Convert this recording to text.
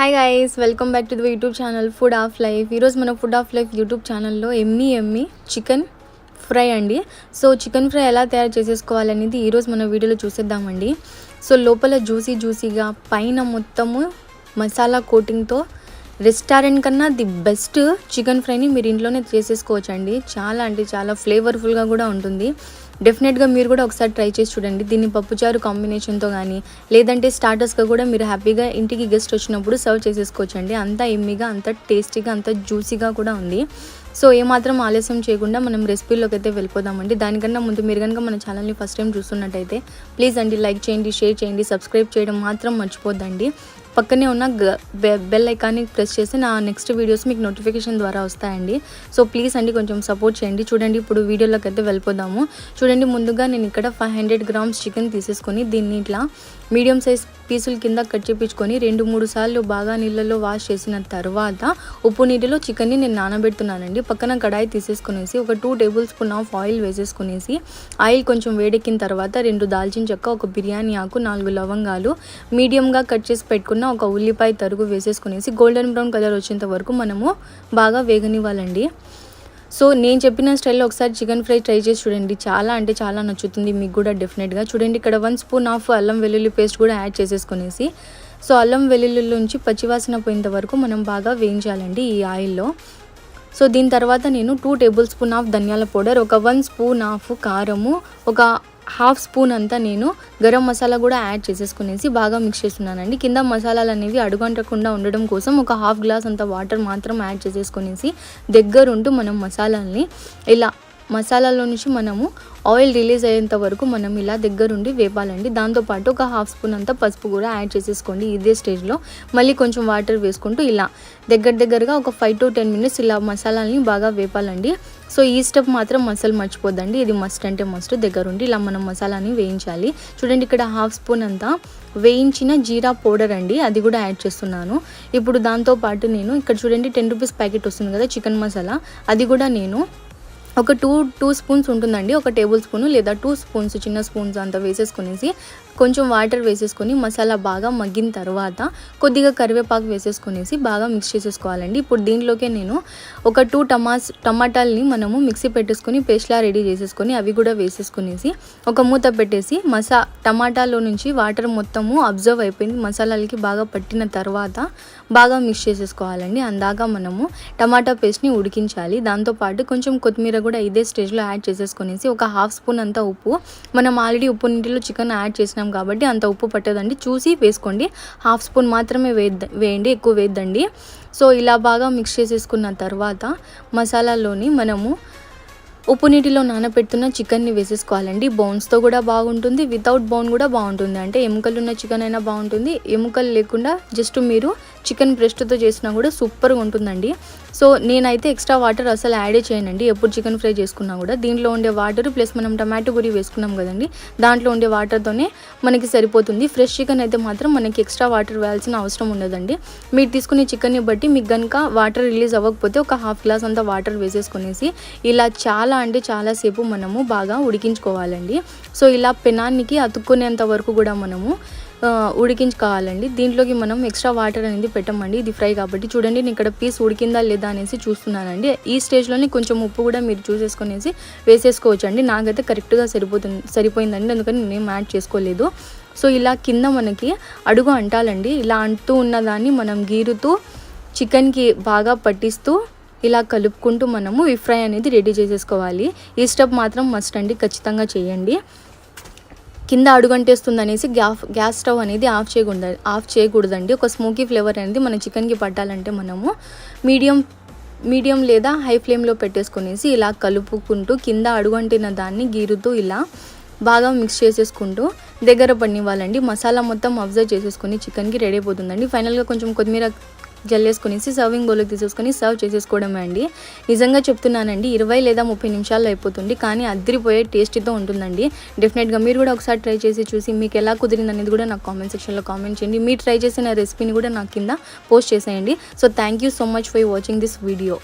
Hi guys welcome back to the YouTube channel food of life ఈరోజు మన food of life YouTube ఛానల్లో ఎమ్మి ఎమ్మి చికెన్ ఫ్రై అండి. సో చికెన్ ఫ్రై ఎలా తయారు చేసేసుకోవాలనేది ఈరోజు మన వీడియోలో చూసేద్దామండి. సో లోపల జ్యూసీ జ్యూసీగా పైన మొత్తము మసాలా కోటింగ్తో రెస్టారెంట్ కన్నా ది బెస్ట్ చికెన్ ఫ్రైని మీరు ఇంట్లోనే చేసేసుకోవచ్చండి. చాలా అంటే చాలా ఫ్లేవర్ఫుల్గా కూడా ఉంటుంది. డెఫినెట్గా మీరు కూడా ఒకసారి ట్రై చేసి చూడండి. దీన్ని పప్పుచారు కాంబినేషన్తో కానీ లేదంటే స్టార్టర్స్గా కూడా మీరు హ్యాపీగా ఇంటికి గెస్ట్ వచ్చినప్పుడు సర్వ్ చేసేసుకోవచ్చండి. అంత ఎమ్మిగా అంత టేస్టీగా అంత జ్యూసీగా కూడా ఉంది. సో ఏమాత్రం ఆలస్యం చేయకుండా మనం రెసిపీలోకి అయితే వెళ్ళిపోదామండి. దానికన్నా ముందు మీరు కనుక మన ఛానల్ని ఫస్ట్ టైం చూస్తున్నట్టయితే ప్లీజ్ అండి లైక్ చేయండి షేర్ చేయండి సబ్స్క్రైబ్ చేయడం మాత్రం మర్చిపోద్దండి. పక్కనే ఉన్న గ- బె- బెల్ ఐకాన్ని ప్రెస్ చేసి నా నెక్స్ట్ వీడియోస్ మీకు నోటిఫికేషన్ ద్వారా వస్తాయండి. సో ప్లీజ్ అండి కొంచెం సపోర్ట్ చేయండి. చూడండి ఇప్పుడు వీడియోలోకి అయితే వెళ్ళిపోదాము. చూడండి ముందుగా నేను ఇక్కడ ఫైవ్ హండ్రెడ్ గ్రామ్స్ చికెన్ తీసేసుకొని దీన్ని ఇట్లా మీడియం సైజ్ పీసుల కింద కట్ చేపించుకొని రెండు మూడు సార్లు బాగా నీళ్ళలో వాష్ చేసిన తర్వాత ఉప్పు నీటిలో చికెన్ని నేను నానబెడుతున్నానండి. పక్కన కడాయి తీసేసుకునేసి ఒక two tablespoon of oil వేసేసుకునేసి ఆయిల్ కొంచెం వేడెక్కిన తర్వాత రెండు దాల్చిన చెక్క ఒక బిర్యానీ ఆకు నాలుగు లవంగాలు మీడియంగా కట్ చేసి పెట్టుకున్న ఒక ఉల్లిపాయ తరుగు వేసేసుకునేసి గోల్డెన్ బ్రౌన్ కలర్ వచ్చేంత వరకు మనము బాగా వేగనివ్వాలండి. సో నేను చెప్పిన స్టైల్లో ఒకసారి చికెన్ ఫ్రై ట్రై చేసి చూడండి. చాలా అంటే చాలా నచ్చుతుంది. మీకు కూడా డెఫినెట్గా చూడండి. ఇక్కడ వన్ స్పూన్ ఆఫ్ అల్లం వెల్లుల్లి పేస్ట్ కూడా యాడ్ చేసేసుకునేసి సో అల్లం వెల్లుల్లి నుంచి పచ్చివాసన పోయేంత వరకు మనం బాగా వేయించాలండి ఈ ఆయిల్లో సో దీని తర్వాత నేను టూ టేబుల్ స్పూన్ ఆఫ్ ధనియాల పౌడర్ ఒక వన్ స్పూన్ ఆఫ్ కారము ఒక హాఫ్ స్పూన్ అంతా నేను గరం మసాలా కూడా యాడ్ చేసేసుకునేసి బాగా మిక్స్ చేస్తున్నానండి. కింద మసాలాలు అనేవి అడుగంటకుండా ఉండడం కోసం ఒక హాఫ్ గ్లాస్ అంత వాటర్ మాత్రం యాడ్ చేసేసుకునేసి దగ్గరుంటూ మనం మసాలాల్ని ఇలా మసాలాలో నుంచి మనము ఆయిల్ రిలీజ్ అయ్యేంత వరకు మనం ఇలా దగ్గరుండి వేపాలండి. దాంతోపాటు ఒక హాఫ్ స్పూన్ అంతా పసుపు కూడా యాడ్ చేసేసుకోండి ఇదే స్టేజ్లో. మళ్ళీ కొంచెం వాటర్ వేసుకుంటూ ఇలా దగ్గర దగ్గరగా ఒక ఫైవ్ టు టెన్ మినిట్స్ ఇలా మసాలాలని బాగా వేపాలండి. సో ఈ స్టెప్ మాత్రం మసాలా మర్చిపోద్దండి. ఇది మస్ట్ అంటే మస్ట్ దగ్గరుండి ఇలా మనం మసాలాని వేయించాలి. చూడండి ఇక్కడ హాఫ్ స్పూన్ అంతా వేయించిన జీరా పౌడర్ అండి. అది కూడా యాడ్ చేస్తున్నాను. ఇప్పుడు దాంతో పాటు నేను ఇక్కడ చూడండి టెన్ రూపీస్ ప్యాకెట్ వస్తుంది కదా చికెన్ మసాలా. అది కూడా నేను ఒక టూ టూ స్పూన్స్ ఉంటుందండి. ఒక టేబుల్ స్పూన్ లేదా టూ స్పూన్స్ చిన్న స్పూన్స్ అంత వేసేసుకునేసి కొంచెం వాటర్ వేసేసుకొని మసాలా బాగా మగ్గిన తర్వాత కొద్దిగా కరివేపాకు వేసేసుకునేసి బాగా మిక్స్ చేసేసుకోవాలండి. ఇప్పుడు దీంట్లోకే నేను ఒక టూ టమాస్ టమాటాలని మనము మిక్సీ పెట్టేసుకొని పేస్ట్లా రెడీ చేసేసుకొని అవి కూడా వేసేసుకునేసి ఒక మూత పెట్టేసి మసా టమాటాలో నుంచి వాటర్ మొత్తము అబ్జర్వ్ అయిపోయింది. మసాలాలకి బాగా పట్టిన తర్వాత బాగా మిక్స్ చేసేసుకోవాలండి. అందాక మనము టమాటా పేస్ట్ని ఉడికించాలి. దాంతోపాటు కొంచెం కొత్తిమీర కూడా కూడా ఇదే స్టేజ్లో యాడ్ చేసేసుకునేసి ఒక హాఫ్ స్పూన్ అంత ఉప్పు. మనం ఆల్రెడీ ఉప్పు నీటిలో చికెన్ యాడ్ చేసినాం కాబట్టి అంత ఉప్పు పట్టదండి. చూసి వేసుకోండి. హాఫ్ స్పూన్ మాత్రమే వేయండి ఎక్కువ వేద్దండి. సో ఇలా బాగా మిక్స్ చేసేసుకున్న తర్వాత మసాలాలోని మనము ఉప్పు నీటిలో నానబెడుతున్న చికెన్ని వేసేసుకోవాలండి. బౌన్స్తో కూడా బాగుంటుంది. వితౌట్ బౌన్ కూడా బాగుంటుంది. అంటే ఎముకలు ఉన్న చికెన్ అయినా బాగుంటుంది. ఎముకలు లేకుండా జస్ట్ మీరు చికెన్ బ్రెస్ట్తో చేసినా కూడా సూపర్గా ఉంటుందండి. సో నేనైతే ఎక్స్ట్రా వాటర్ అసలు యాడ్ చేయనండి. ఎప్పుడు చికెన్ ఫ్రై చేసుకున్నా కూడా దీంట్లో ఉండే వాటర్ ప్లస్ మనం టమాటో గురి వేసుకున్నాం కదండి దాంట్లో ఉండే వాటర్తోనే మనకి సరిపోతుంది. ఫ్రెష్ చికెన్ అయితే మాత్రం మనకి ఎక్స్ట్రా వాటర్ వేయాల్సిన అవసరం ఉండదండి. మీరు తీసుకునే చికెన్ని బట్టి మీకు కనుక వాటర్ రిలీజ్ అవ్వకపోతే ఒక హాఫ్ గ్లాస్ అంతా వాటర్ వేసేసుకునేసి ఇలా చాలా అంటే చాలాసేపు మనము బాగా ఉడికించుకోవాలండి. సో ఇలా పెనానికి అతుక్కునేంత వరకు కూడా మనము ఉడికించుకోవాలండి. దీంట్లోకి మనం ఎక్స్ట్రా వాటర్ అనేది పెట్టమండి. ఇది ఫ్రై కాబట్టి చూడండి నేను ఇక్కడ పీస్ ఉడికిందా లేదా అనేసి చూస్తున్నానండి. ఈ స్టేజ్లోనే కొంచెం ఉప్పు కూడా మీరు చూసేసుకునేసి వేసేసుకోవచ్చు అండి నాకైతే కరెక్ట్గా సరిపోతుంది సరిపోయిందండి. అందుకని నేను యాడ్ చేసుకోలేదు. సో ఇలా కింద మనకి అడుగు అంటాలండి. ఇలా అంటూ ఉన్నదాన్ని మనం గీరుతూ చికెన్కి బాగా పట్టిస్తూ ఇలా కలుపుకుంటూ మనము ఈ ఫ్రై అనేది రెడీ చేసేసుకోవాలి. ఈ స్టెప్ మాత్రం మస్ట్ అండి. ఖచ్చితంగా చేయండి. కింద అడుగంటేస్తుంది అనేసి గ్యాస్ గ్యాస్ స్టవ్ అనేది ఆఫ్ చేయకూడదు ఆఫ్ చేయకూడదండి. ఒక స్మోకీ ఫ్లేవర్ అనేది మన చికెన్కి పట్టాలంటే మనము మీడియం మీడియం లేదా హై ఫ్లేమ్లో పెట్టేసుకునేసి ఇలా కలుపుకుంటూ కింద అడుగంటిన దాన్ని గీరుతూ ఇలా బాగా మిక్స్ చేసేసుకుంటూ దగ్గర పడినివ్వాలండి. మసాలా మొత్తం అబ్జర్వ్ చేసేసుకుని చికెన్కి రెడీ అయిపోతుందండి. ఫైనల్గా కొంచెం కొత్తిమీర జల్లేసుకునేసి సర్వింగ్ బౌల్కి తీసేసుకొని సర్వ్ చేసేసుకోవడమే అండి. నిజంగా చెప్తున్నానండి ఇరవై లేదా ముప్పై నిమిషాల్లో అయిపోతుంది కానీ అద్దరిపోయే టేస్ట్తో ఉంటుందండి. డెఫినెట్గా మీరు కూడా ఒకసారి ట్రై చేసి చూసి మీకు ఎలా కుదిరింది అనేది కూడా నాకు కామెంట్ సెక్షన్లో కామెంట్ చేయండి. మీరు ట్రై చేసిన రెసిపీని కూడా నాకు కింద పోస్ట్ చేసేయండి. So thank you so much for watching this video